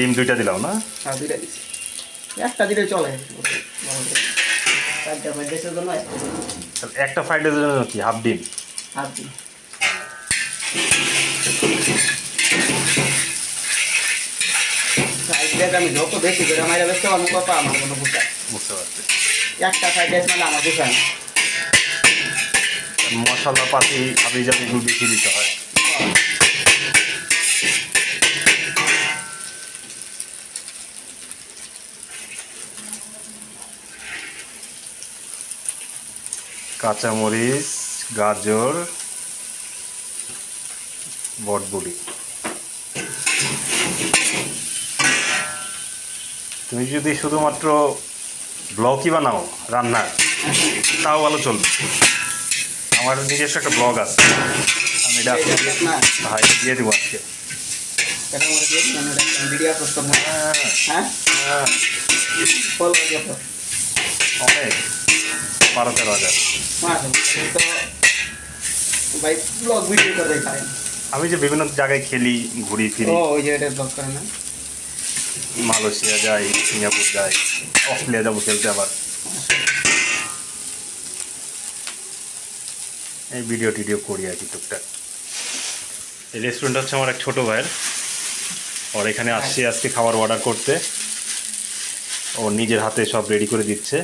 ডিম দুইটা দিলাম না? হ্যাঁ দুইটা একটা দিলে চলে। চারটা ফ্রাইড রাইসের জন্য একটা ফ্রাইড রাইসের জন্য কি? হাফ ডিম? হাফ রাইস আমি যত বেশি করে আমার বেশি আমার কত আমার কোনো বুঝতে পারছি। একটা ফ্রাইড রাইস মানে আমার না মশলা পাতি হাবি জাবি বেশি দিতে হয়। কাঁচামরিচ গাজর বটবুড়ি তুমি যদি শুধুমাত্র ব্লগই বানাও রান্নার তাও ভালো চলবে। আমার নিজস্ব একটা ব্লগ আছে। আমি এটা এটা দিয়ে দেবো আজকে। হ্যাঁ, হ্যাঁ। অনেক। বারো তেরো হাজার ভাই ব্লগ ভিডিও করে পারেন আমি যে বিভিন্ন জায়গায় খেলি ঘুরি ফিরি। ও ওই যে এটা ব্লগ করে না? মালয়েশিয়া যাই সিঙ্গাপুর যাই অস্ট্রেলিয়া যাব খেলতে আবার। এই ভিডিও টিডিও করি আর কি টুকটাক। এই রেস্টুরেন্ট হচ্ছে আমার এক ছোটো ভাইয়ের। ওর এখানে আসছে আজকে খাবার অর্ডার করতে। ও নিজের হাতে সব রেডি করে দিচ্ছে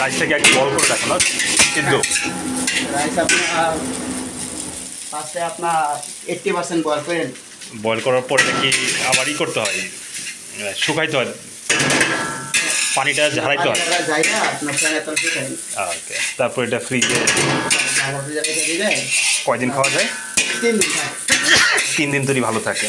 রাইসটাকে এক বল করে রাখো না সিদ্ধ রাইস আপনার ফার্স্টে আপনার এইট্টি পার্সেন্ট বয়েল করেন বয়েল করার পর এটা কি আবারই করতে হয়। শুকাইতে হয়। পানিটা ঝাড়াইতে হয়। ওকে। তারপর এটা ফ্রিজে কয়দিন খাওয়া যায়? তিন দিন তিন দিন ভালো থাকে।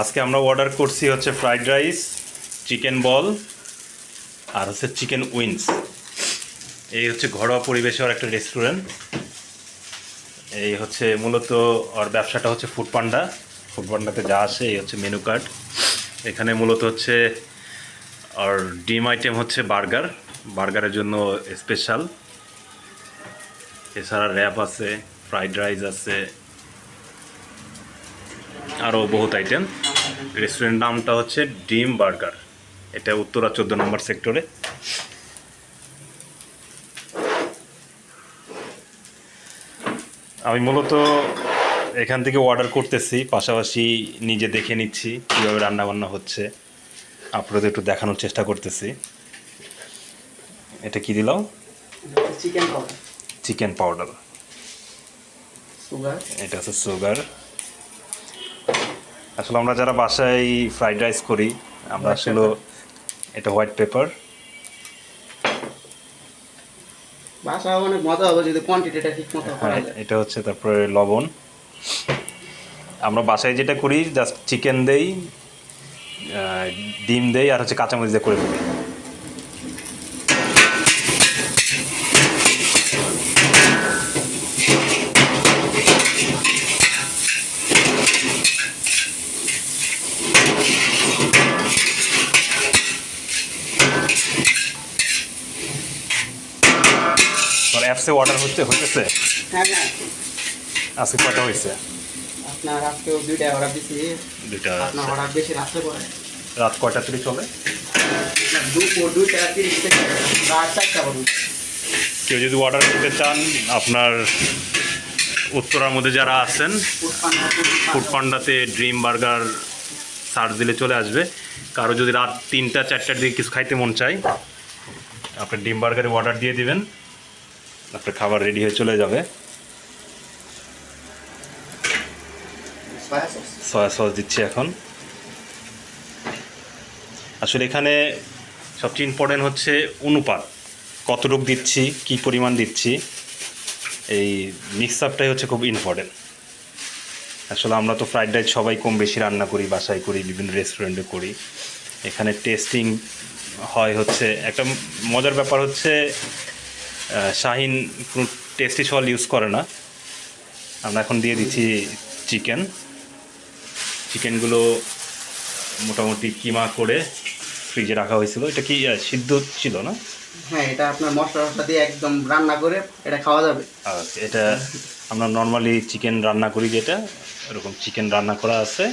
আজকে আমরা অর্ডার করছি হচ্ছে ফ্রাইড রাইস চিকেন বল আর হচ্ছে চিকেন উইংস। এই হচ্ছে ঘরোয়া পরিবেশে একটা রেস্টুরেন্ট এই হচ্ছে মূলত ওর ব্যবসাটা হচ্ছে ফুড পান্ডা ফুড পান্ডাতে যা আসে, এই হচ্ছে মেনু কার্ড এখানে মূলত হচ্ছে আর ডিম আইটেম হচ্ছে বার্গার। বার্গারের জন্য স্পেশাল এছাড়া র্যাপ আছে ফ্রাইড রাইস আছে। আরও বহুত আইটেম রেস্টুরেন্ট নামটা হচ্ছে ডিম বার্গার। এটা উত্তরা চোদ্দ নম্বর সেক্টরে। আমি মূলত এখান থেকে অর্ডার করতেছি পাশাপাশি নিজে দেখে নিচ্ছি কীভাবে রান্নাবান্না হচ্ছে। আপনাদের একটু দেখানোর চেষ্টা করতেছি। এটা কি দিলাম? Chicken powder chicken powder sugar এটা হচ্ছে সুগার আসলে আমরা যারা বাসায় ফ্রাইড রাইস করি আমরা আসলে এটা হোয়াইট পেপার বাসা অনেক মজা হবে যদি কোয়ান্টিটিটা ঠিক মতো হ্যাঁ এটা হচ্ছে তারপরে লবণ। আমরা বাসায় যেটা করি জাস্ট চিকেন দেই ডিম দেই আর হচ্ছে কাঁচামরিচ দিয়ে করে ফেলি। অ্যাপসে অর্ডার হচ্ছে হইতেছে? হ্যাঁ হ্যাঁ। আজকে কয়টা হয়েছে আপনার আজকেও দুইটা অর্ডার দিচ্ছি দুইটা আপনার অর্ডার বেশি রাখতে পারে রাত কয়টা থেকে চলে দুপুর দুইটা তিরিশ থেকে রাত চারটা পর্যন্ত। কেউ যদি অর্ডার করতে চান আপনার উত্তরার মধ্যে যারা আছেন ফুড পান্ডাতে ড্রিম বার্গার সার্চ দিলে চলে আসবে। কারও যদি রাত তিনটা চারটার দিকে কিছু খাইতে মন চায় আপনি ডিম বার্গারে অর্ডার দিয়ে দিবেন। আপনার খাবার রেডি হয়ে চলে যাবে। সয়া সস দিচ্ছি এখন। আসলে এখানে সবচেয়ে ইম্পর্টেন্ট হচ্ছে অনুপাত। কতটুক দিচ্ছি কি পরিমাণ দিচ্ছি এই মিক্স আপটাই হচ্ছে খুব ইম্পর্টেন্ট আসলে আমরা তো ফ্রাইড রাইস সবাই কম বেশি রান্না করি বাসায় করি বিভিন্ন রেস্টুরেন্টে করি। এখানে টেস্টিং হয় হচ্ছে একটা মজার ব্যাপার হচ্ছে শাহিন কোনো টেস্টি সল ইউজ করে না। আমরা এখন দিয়ে দিচ্ছি চিকেন চিকেনগুলো মোটামুটি কিমা করে ফ্রিজে রাখা হয়েছিল। এটা কি সিদ্ধ ছিল না? হ্যাঁ এটা আপনার মশলা টশলা দিয়ে একদম রান্না করে এটা খাওয়া যাবে। এটা আমরা নর্মালি চিকেন রান্না করি যেটা এরকম চিকেন রান্না করা আছে।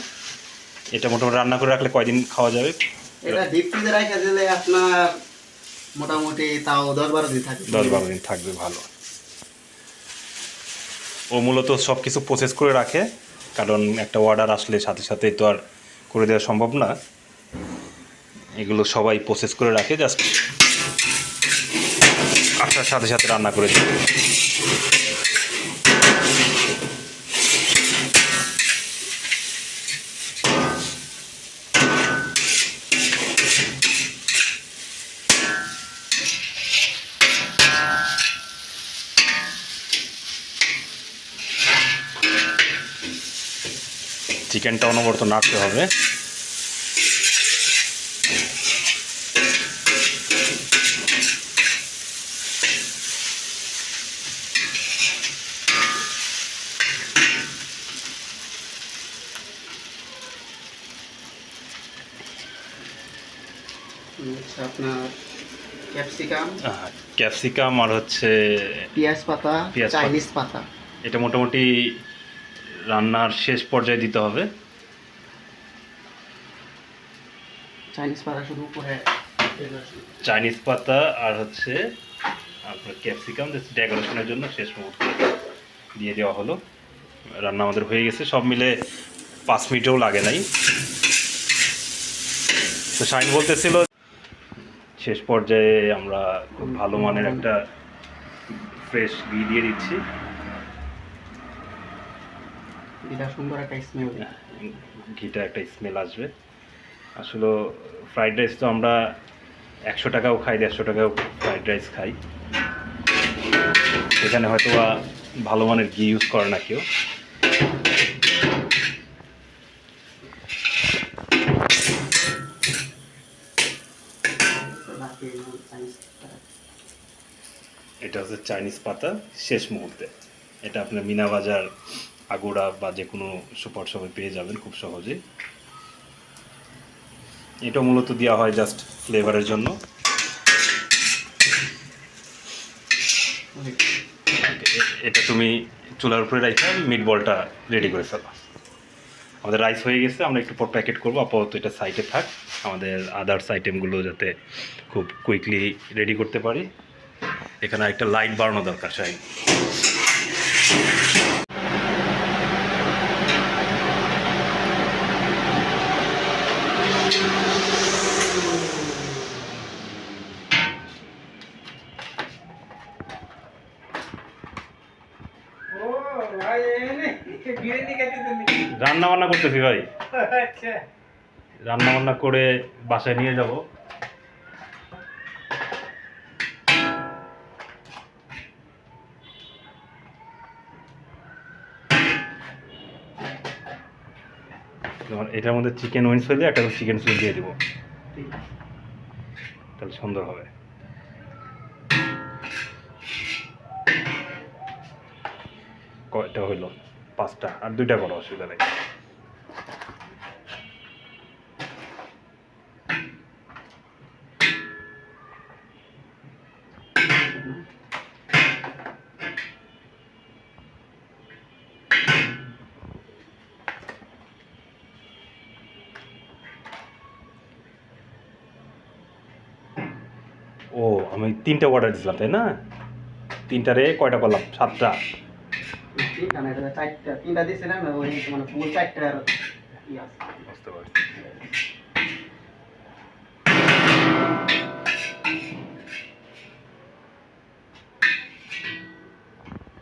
এটা মোটামুটি রান্না করে রাখলে কয়দিন খাওয়া যাবে? এটা ডিপ ফ্রিজে রেখে দিলে আপনার মোটামুটি তাও দশ বারো দিন থাকবে। দশ বারো দিন থাকবে, ভালো। ও মূলত সব কিছু প্রসেস করে রাখে, কারণ একটা অর্ডার আসলে সাথে সাথে তো আর করে দেওয়া সম্ভব না। এগুলো সবাই প্রসেস করে রাখে জাস্ট আসার সাথে সাথে রান্না করে দেবে চিকেনটা অনবরত নাড়তে হবে। আপনার ক্যাপসিকাম। ক্যাপসিকাম আর হচ্ছে পেঁয়াজ পাতা পেঁয়াজ পাতা। চাইনিজ পাতা। এটা মোটামুটি রান্নার শেষ পর্যায়ে দিতে হবে। চাইনিজ পাতা শুধু উপরে চাইনিজ পাতা আর হচ্ছে আপনার ক্যাপসিকাম ডেকোরেশনের জন্য শেষ মুহূর্তে দিয়ে দেওয়া হলো। রান্না আমাদের হয়ে গেছে সব মিলে পাঁচ মিনিটও লাগে নাই। তো শাইন বলতেছিল শেষ পর্যায়ে আমরা খুব ভালো মানের একটা ফ্রেশ ঘি দিয়ে দিচ্ছি। এটা সুন্দর একটা স্মেল ঘিটা একটা স্মেল আসবে। আসলে ফ্রাইড রাইস তো আমরা একশো টাকাও খাই, দেড়শো টাকাও ফ্রাইড রাইস খাই। এখানে হয়তো ভালো মানের ঘি ইউজ করে না কেউ। এটা হচ্ছে চাইনিজ পাতা শেষ মুহূর্তে। এটা আপনার মিনা বাজার আগুড়া বা যে কোনো সুপার শপে পেয়ে যাবেন খুব সহজেই। এটা মূলত দেওয়া হয় জাস্ট ফ্লেভারের জন্য। এটা তুমি চুলার উপরে রাখে মিট বলটা রেডি করে ফেলো। আমাদের রাইস হয়ে গেছে, আমরা একটু পর প্যাকেট করব। আপাতত এটা সাইডে থাক। আমাদের আদার্স আইটেমগুলো যাতে খুব কুইকলি রেডি করতে পারি। এখানে একটা লাইট বাড়ানো দরকার সাই রান্না বান্না করতেছি ভাই। রান্না বান্না করে বাসায় নিয়ে যাব। এটার মধ্যে চিকেন উইংস হইলে একটা চিকেন সুইট দিয়ে দিব। তাহলে সুন্দর হবে। পাঁচটা, আর দুইটা করো অসুবিধা নেই। ও, আমি তিনটা অর্ডার দিছিলাম, তাই না? তিনটারে কয়টা করলাম? সাতটা। এটা চারটা তিনটা না ওই মানে ফুল বুঝতে পারছি।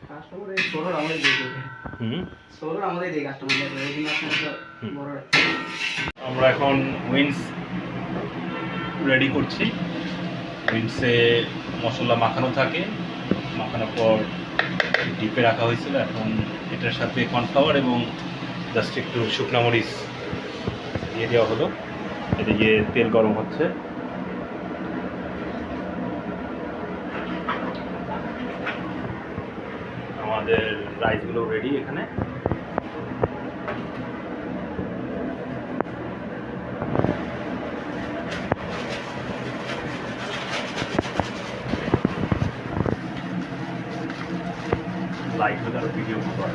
কাস্টমার এই ষোলোর আমাদের দিয়ে দেবে হুম? ষোলোর আমাদের দিয়ে কাস্টমার ওই জন্য। বড় আমরা এখন উইন্স রেডি করছি। উইন্ডসে মশলা মাখানো থাকে মাখানোর পর ডিপে রাখা হয়েছিল। এখন এটার সাথে কর্নফ্লাওয়ার এবং জাস্ট একটু শুকনো মরিচ দিয়ে দেওয়া হলো। এদিকে তেল গরম হচ্ছে। আমাদের রাইসগুলো রেডি এখানে। লাইট হলে আরও ভিডিও করা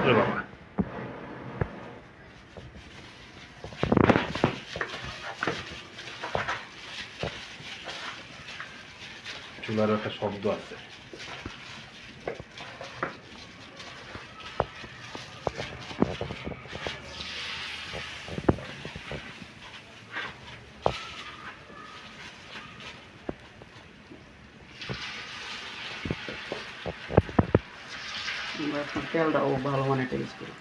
ওরে বাবা চুলার আপনার তেলটাও ভালো মানে ইউজ করি।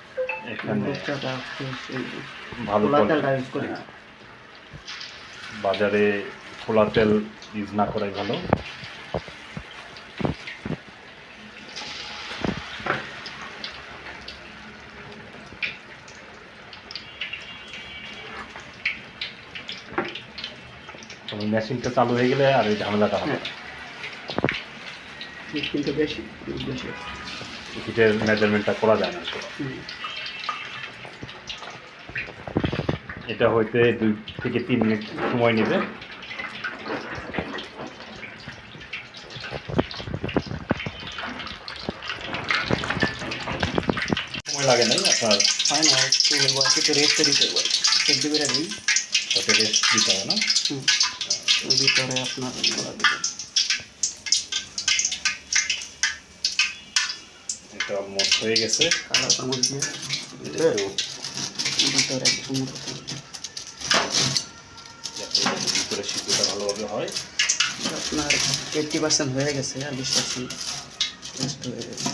ভালো তেলটা ইউজ করি। বাজারে খোলা তেল ইউজ না করাই ভালো। মেশিনটা চালু হয়ে গেলে আর এই ঝামেলাটা হবে হ্যাঁ। কিন্তু বেশি বেশি। হিটের মেজারমেন্টটা করা যায় না এটা হইতে দুই থেকে তিন মিনিট সময় নেবে। সময় লাগে নাই আপনার? হয় না একটু একটু রেস্ট দিতে বল সেদ্ধ করে দিই। সাথে রেস্ট দিতে হবে না? ভিতরে আপনার ওরা দিবে এটা মোট হয়ে গেছে। কালো চামচ দিয়ে ভিতরে একটু মুঠো করে। যাতে ভিতরে সিদ্ধটা ভালোভাবে হয়। আপনার এইটটি পার্সেন্ট হয়ে গেছে আর বিশ পার্সেন্ট হয়ে গেছে।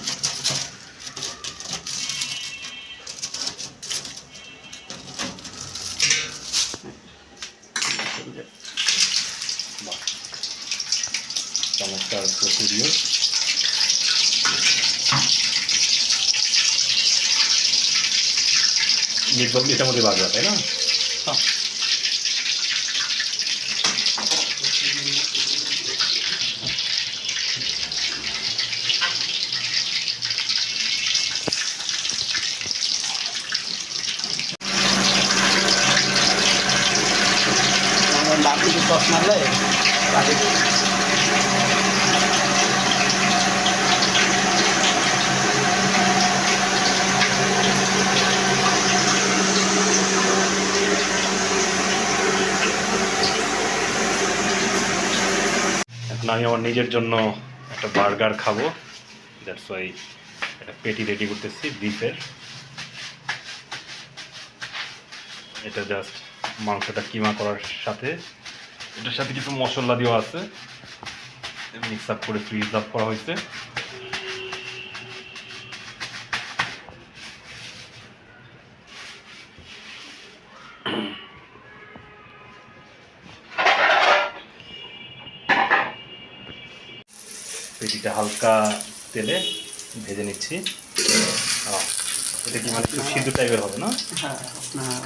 নির্ভর এটার মধ্যে বাজবা তাই না হ্যাঁ। আমার বাকি কিছু সস মারলে বাকি এখন আমি আমার নিজের জন্য একটা বার্গার খাব। দ্যাটস ওয়াই একটা পেটি রেডি করতেছি বিফের এটা জাস্ট মাংসটা কিমা করার সাথে। এটার সাথে কিছু মশলা দেওয়া আছে। মিক্স আপ করে ফ্রিজ আপ করা হয়েছে। হালকা তেলে ভেজে নিচ্ছি এটা কি মানে একটু সিদ্ধ টাইপের হবে না হ্যাঁ আপনার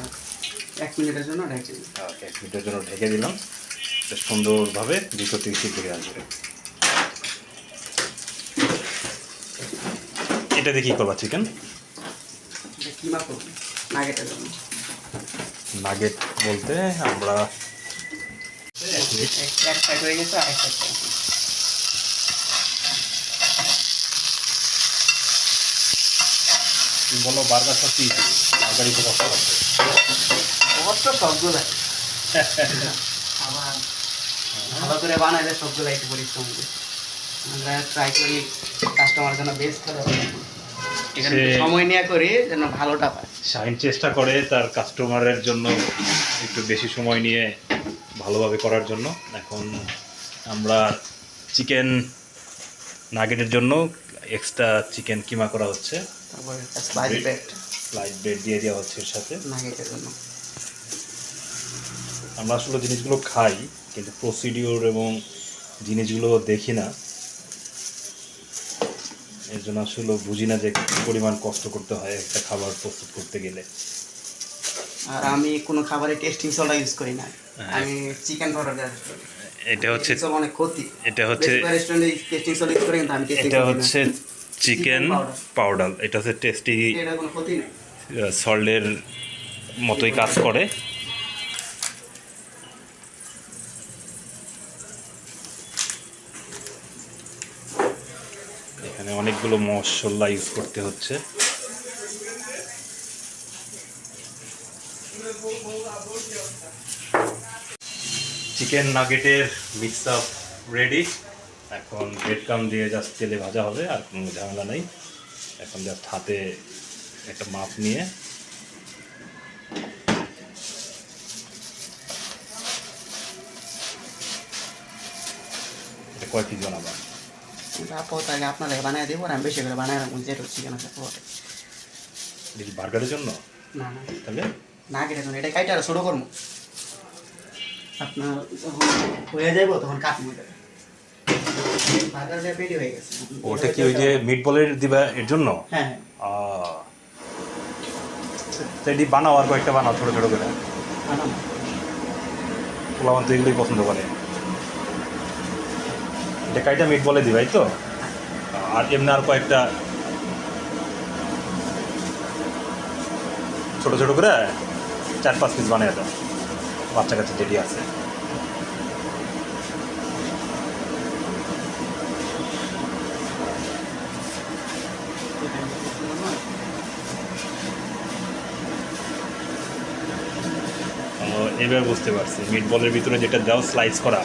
এক মিনিটের জন্য ঢেকে দিন। এক মিনিটের জন্য ঢেকে দিলাম সুন্দরভাবে ভিতর থেকে সিদ্ধ হয়ে আসবে এটা দিয়ে কী করবা চিকেন কিমা করুন নাগেটের জন্য নাগেট বলতে আমরা এক- সাইড হয়ে গেছে আর এক সাইড বলো বার্গার সব কি বার্গারই তো কষ্ট আছে অবশ্য সবগুলো আবার ভালো করে বানাইলে সবগুলো একটু পরিশ্রম করে। আমরা ট্রাই করি কাস্টমার যেন বেস্ট করে। সময় নিয়ে করি যেন ভালোটা পায়। শাইন চেষ্টা করে তার কাস্টমারের জন্য একটু বেশি সময় নিয়ে ভালোভাবে করার জন্য। এখন আমরা চিকেন নাগেটের জন্য এক্সট্রা চিকেন কিমা করা হচ্ছে। তারপরে একটা স্লাইস ব্রেড লাইট ব্রেড দিয়ে দেওয়া হচ্ছে এর সাথে? নাগেটের জন্য। আমরা আসলে জিনিসগুলো খাই কিন্তু প্রসিডিওর এবং জিনিসগুলো দেখি না। এর জন্য আসলে বুঝি না যে পরিমাণ কষ্ট করতে হয় একটা খাবার প্রস্তুত করতে গেলে। আর আমি কোনো খাবারে টেস্টিং সোডা ইউজ করি না। হ্যাঁ। আমি চিকেন পাউডার এটা হচ্ছে অনেক ক্ষতি। এটা হচ্ছে রেস্টুরেন্টে টেস্টিং সোডা ইউজ করি কিন্তু আমি টেস্টিং এটা হচ্ছে চিকেন পাউডার এটা হচ্ছে টেস্টি সল্টের মতোই কাজ করে। এখানে অনেকগুলো মশলা ইউজ করতে হচ্ছে। চিকেন নাগেটের মিক্স আপ রেডি এখন ব্রেড কাম দিয়ে জাস্ট তেলে ভাজা হবে আর কোনো ঝামেলা নেই। এখন জাস্ট হাতে একটা মাপ নিয়ে। এটা কয় পিস বানাবো? তারপর তাহলে আপনাদের বানিয়ে দেবো আর আমি বেশি করে বানিয়ে রাখব যেটা চিকেন আছে পরে বার্গারের জন্য? না না। তাহলে? না কেটে এটা কাইটা আর ছোটো করব। আপনার যখন হয়ে যাব তখন কাটবো এটা। বার্গারটা রেডি হয়ে গেছে ওটা কি ওই যে মিট বলের দিবা এর জন্য? হ্যাঁ হ্যাঁ। তো এটি বানাও আর কয়েকটা বানাও ছোটো ছোটো করে। পোলাবান তো এগুলোই পছন্দ করে। এটা কাইটা মিট বলে দিবাই তো? আর এমনি আর কয়েকটা ছোট ছোট করে চার পাঁচ পিস বানিয়ে দাও। বাচ্চা কাছে যেটি আছে ও, এবার বুঝতে পারছি। মিট বলের ভিতরে যেটা দাও স্লাইস করা।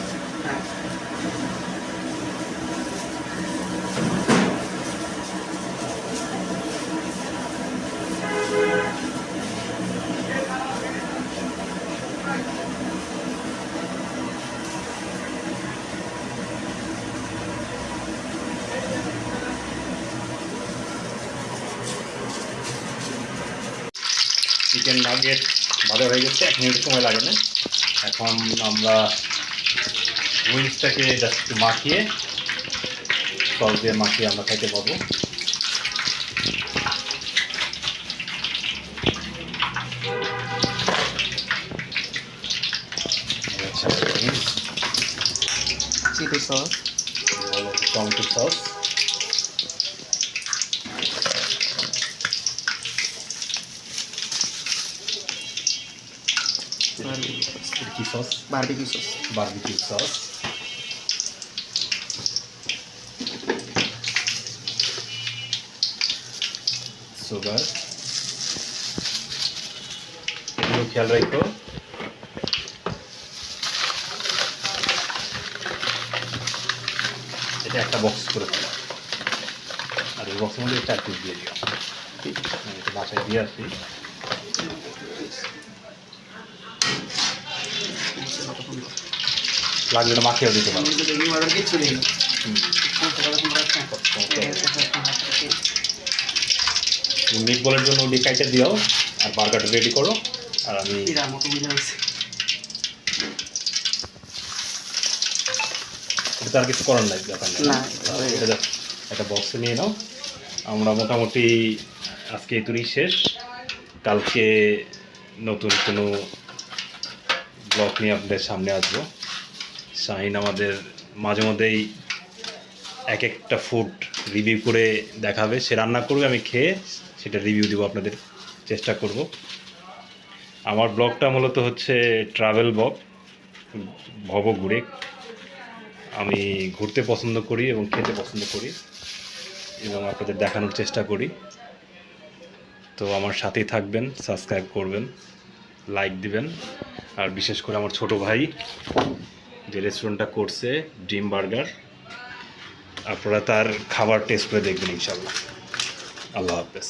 চিকেন নাগেট ভালো হয়ে গেছে এক মিনিট সময় লাগে না। এখন আমরা উইংসটাকে জাস্ট একটু মাখিয়ে সস দিয়ে মাখিয়ে আমরা খাইতে পাবো চিলি সস টমেটো সস কি sauce barbecue sauce barbecue sauce. Sugar এগুলো খেয়াল রাখো। এটা একটা বক্স করে ফেলো আর এই বক্সের মধ্যে চার পিস দিয়ে দিও ঠিক বাসায় দিয়ে আসি। লাগলে এটা মাখিয়েও দিতে পারো কিচ্ছু না মিট বলের জন্য ওটি কাইটে দিও আর বার্গারটা রেডি করো আর আমি এটা আর কিছু করার নাই ব্যাপার না, এটা একটা বক্সে নিয়ে নাও। আমরা মোটামুটি আজকে এই শেষ। কালকে নতুন কোনো ব্লগ নিয়ে আপনাদের সামনে আসব। শাহিন আমাদের মাঝে মধ্যেই এক একটা ফুড রিভিউ করে দেখাবে। সে রান্না করবে, আমি খেয়ে সেটা রিভিউ দেবো আপনাদের, চেষ্টা করব। আমার ব্লগটা মূলত হচ্ছে ট্রাভেল ব্লগ ভব ঘুরে। আমি ঘুরতে পছন্দ করি এবং খেতে পছন্দ করি এবং আপনাদের দেখানোর চেষ্টা করি। তো আমার সাথেই থাকবেন সাবস্ক্রাইব করবেন লাইক দিবেন, আর বিশেষ করে আমার ছোট ভাই। যে রেস্টুরেন্টটা করছে ড্রিম বার্গার আপনারা তার খাবার টেস্ট করে দেখবেন ইনশাল্লাহ আল্লাহ হাফেজ।